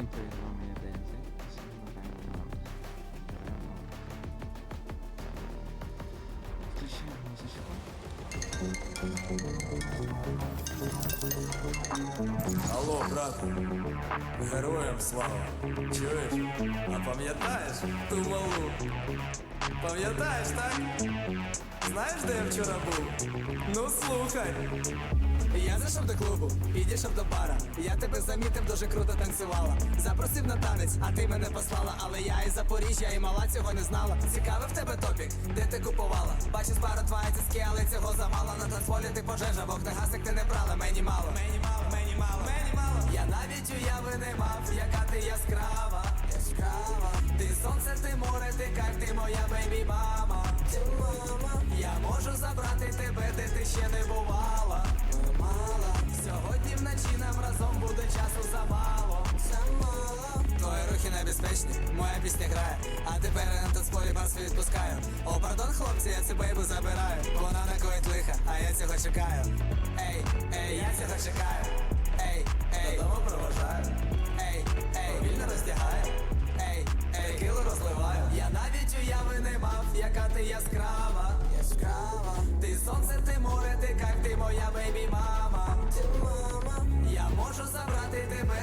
синтезував мені ДНЗ, і саме награємо Включаємо музичку. Алло, брат, героям слава. Чуєш? А пам'ятаєш ту малу? Пам'ятаєш, так? Знаєш, де я вчора був? Ну слухай. Я зайшов до клубу, підійшов до бара. Я тебе замітив, дуже круто танцювала. Запросив на танець, а ти мене послала. Але я із Запоріжжя і мала цього не знала. Цікавий в тебе топік, де ти купувала? Бачу з пару твої тиски, але цього замало. На танцполі ти пожежа, вогнегасик ти не брала. Мені мало, мені мало, мені мало, мені мало. Я навіть уяви не мав, яка ти яскрава, яскрава. Ти сонце, ти море, ти кайф, ти моя бейбі мама. Я можу забрати тебе, де ти ще не бувала. Сьогодні вночі нам разом буде часу замало. Замало. Твої рухи небезпечні, моя пісня грає. А тепер я на танцполі бас відпускаю. О, пардон, хлопці, я цю бейбу забираю. Вона накоїть лиха, а я цього чекаю. Ей, ей, я цього чекаю. Ей, ей, додому провожаю. Ей, ей, вільно роздягаю. Ей, ей, кило розливаю. Я навіть уяви не мав, яка ти яскрава. Яскрава. Ти сонце, ти море, ти кайф, ти моя бейбі мама.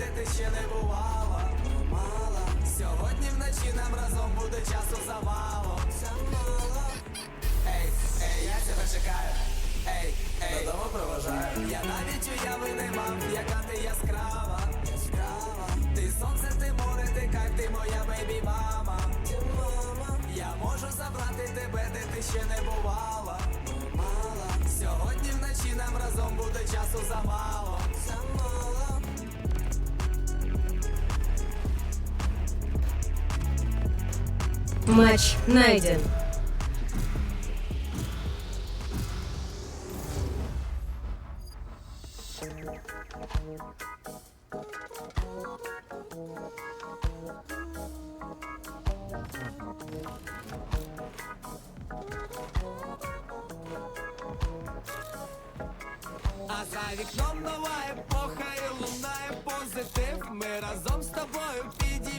Де ти ще не бувала. Мала. Сьогодні вночі нам разом буде часу замало. Замало. Ей, ей, я тебе чекаю. Ей, ей, додому провожаю. Я навіть уяви не мав, яка ти яскрава. Яскрава. Ти сонце, ти море, ти кайф, ти моя бейбі мама. Мама. Я можу забрати тебе, де ти ще не бувала. Мала. Сьогодні вночі нам разом буде часу замало. Матч найден. А за вікном нова епоха і лунає позитив. Ми разом з тобою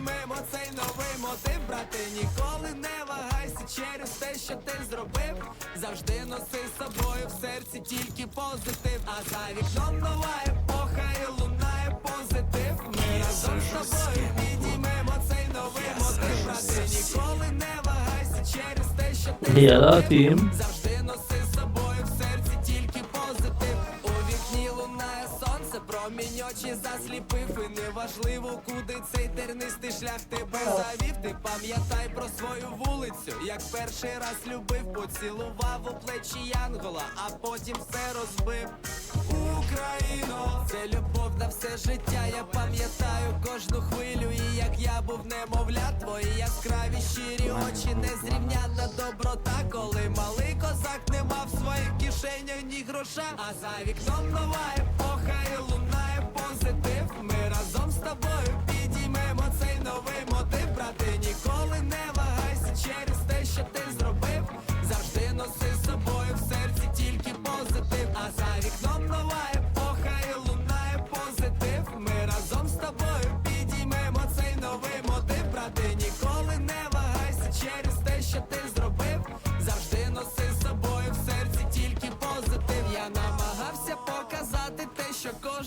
підіймемо цей новий мотив. Брате, ніколи не вагайся через те, що ти зробив. Завжди носи з собою в серці тільки позитив. А за вікном нова епоха і лунає позитив. Ми разом з тобою підіймемо цей новий мотив. Брате, ніколи не вагайся через те, що ти Hello, як перший раз любив, поцілував у плечі Янгола, а потім все розбив. Україно, це любов на все життя. Я пам'ятаю кожну хвилю, і як я був немовля, твої яскраві щирі очі, незрівнянна доброта, коли малий козак не мав в своїх кишенях ні гроша. А за вікном нова епоха і лунає позитив. Ми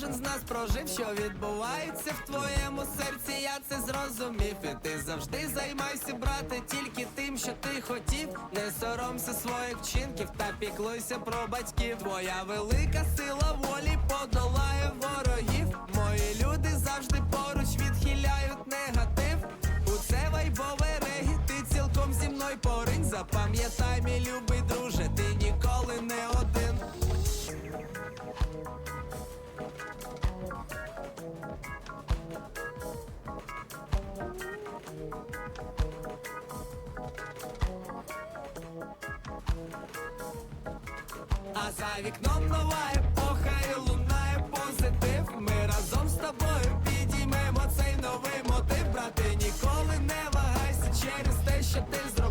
кожен з нас прожив, що відбувається в твоєму серці. Я це зрозумів. І ти завжди займайся, брате, тільки тим, що ти хотів. Не соромся своїх вчинків та піклуйся про батьків. Твоя велика сила волі подолає ворогів. Мої люди завжди поруч відхиляють негатив. У це вайбове регі, ти цілком зі мною поринь. Запам'ятай, мій любий друже, за вікном нова епоха і лунає позитив. Ми разом з тобою підіймемо цей новий мотив. Брати, ніколи не вагайся через те, що ти зробив.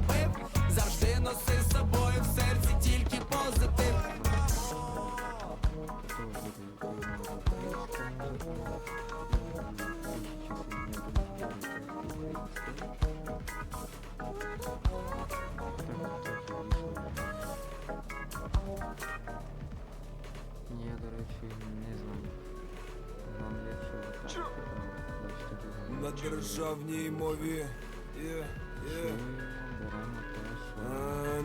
Державній мові. Yeah, є.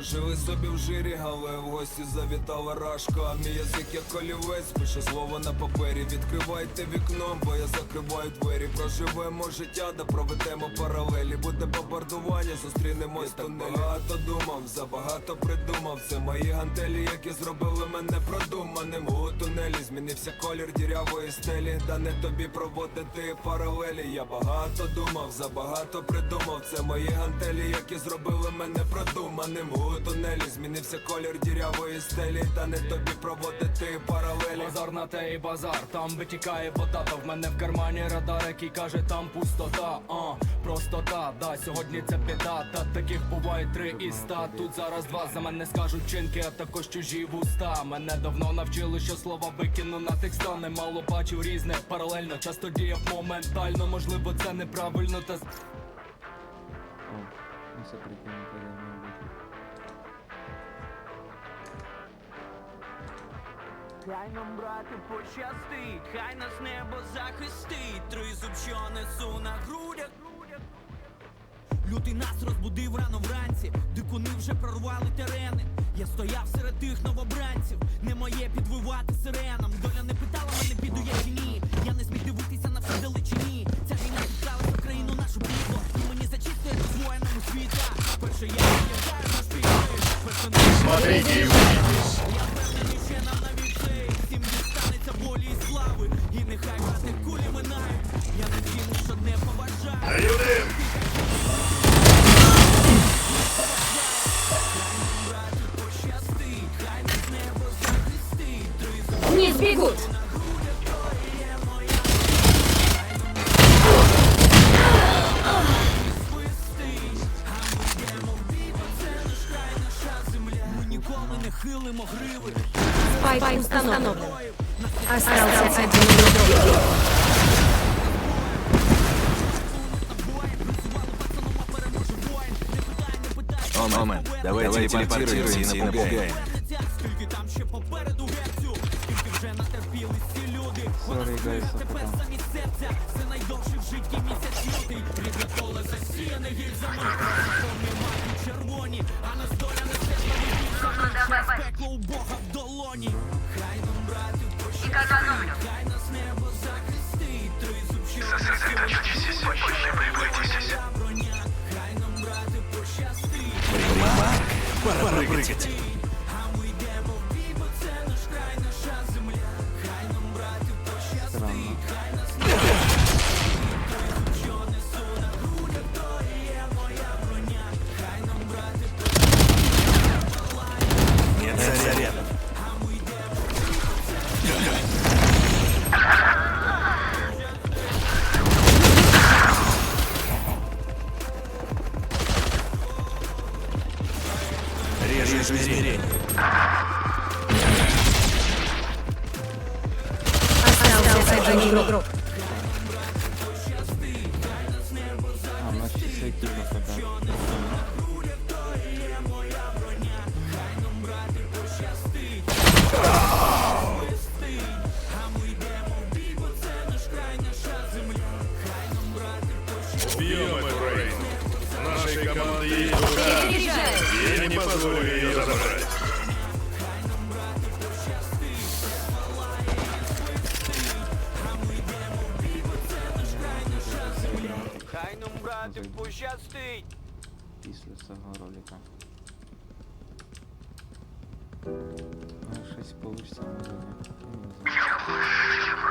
Жили собі в жирі, але в гості завітала рашка. Мій язик як колівець, пише слово на папері. Відкривайте вікно, бо я закриваю двері. Проживемо життя, да проведемо паралелі. Буде бомбардування, зустрінемось так багато думав, забагато придумав. Це мої гантелі, які зробили мене продуманим. У тунелі змінився колір дірявої стелі. Да не тобі проводити паралелі. Я багато думав, забагато придумав. Це мої гантелі, які зробили мене продуманим. У тунелі змінився колір дірявої стелі. Та не тобі проводити паралелі. Базар на те і базар, там витікає вода, та в мене в кармані радар, який каже, там пустота, а простота, да, сьогодні це біда, та таких буває три і ста. Тут зараз два за мене скажуть чинки, а також чужі вуста. Мене давно навчили, що слова викину на текста, немало бачив різне, паралельно, часто діяв моментально, можливо, це неправильно, та О, ну це прикольно Хай нам, брати, пощастить, хай нас небо захистить, тризуб, що несу на грудях. Лютий нас розбудив рано вранці, дикуни вже прорвали терени. Я стояв серед тих новобранців, не моє підвивати сиренам. Доля не питала мене, піду я чи ні. Я не зміг дивитися на все далечині. Ця війна відправилась в країну нашу підло, і мені зачистує з воїнами світа. Перше я пам'ятаю наш південь, перше Смотрите ніколи не хилимо. Спайк установлен. Остался один игрок. Момент. Давай, телепортируемся и напугаем. Скільки там ще попереду герцю, скільки вже натерпілись люди. Вона Sorry, guys, своїх я тепер потом. самі серця. Це найдовший в житті місяць лютий. Рідне поле засіяне гільзами. Повні мають червоні, а нас доля несе нові гільзами. Пекло у Бога в долоні. Хай нам, брати, пощастить, хай нас небо захистить. Тризуб, що Сосредоточьтесь, больше приблизитесь. броня. Хай গেছে брати, пощастить. після цього ролика. Ну, щось получиться, може ні. Я не знаю.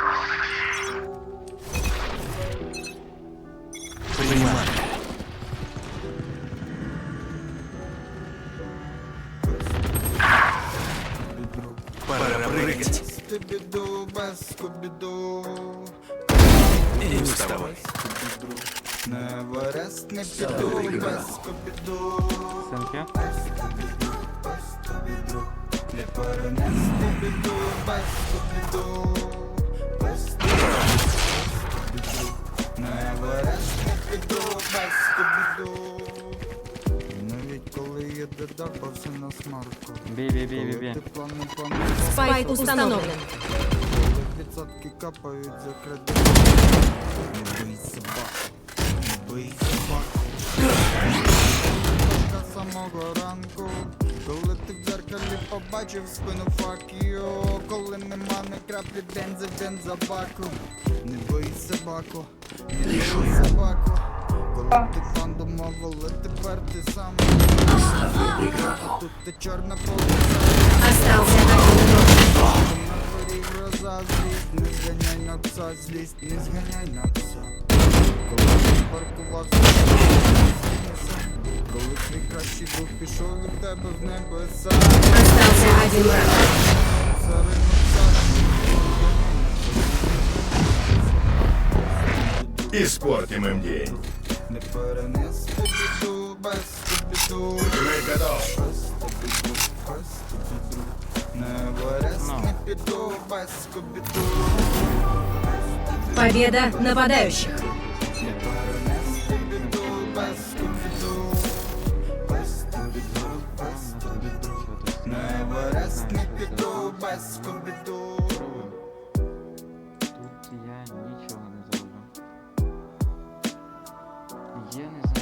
Понимаю. Пора прыгать. Скубіду, без скубіду. И не вставай. Тобі друг Не верест не піду без скобіду Синки? Не перенести біду без скобіду Без скобіду Не верест не піду без скобіду Навіть коли їде дапа, все на смарку. Бій, бій, бій, бій, бій. Ти Спайк установлен. Коли відсотки капають за кредит. Не бий собак, самого ранку Коли ти в дзеркалі побачив спину you Коли нема не краплі бензи в бензобаку Не бий собаку, не бий собаку. Коли ти думав, але тепер ти сам. А тут ти чорна полоса. На дворі гроза злість, не зганяй на пса, злість, не зганяй на пса. Коли ти паркувався, коли твій кращий друг пішов від тебе в небеса, Остался один враг. заринув пса, Испортим им день. не перенести біду без біду. Мы готов. Не верес, не піду без скобіду. Победа нападающих. Не перенести Вперед не піду без скобіду Тут я нічого не зроблю. Я не знаю.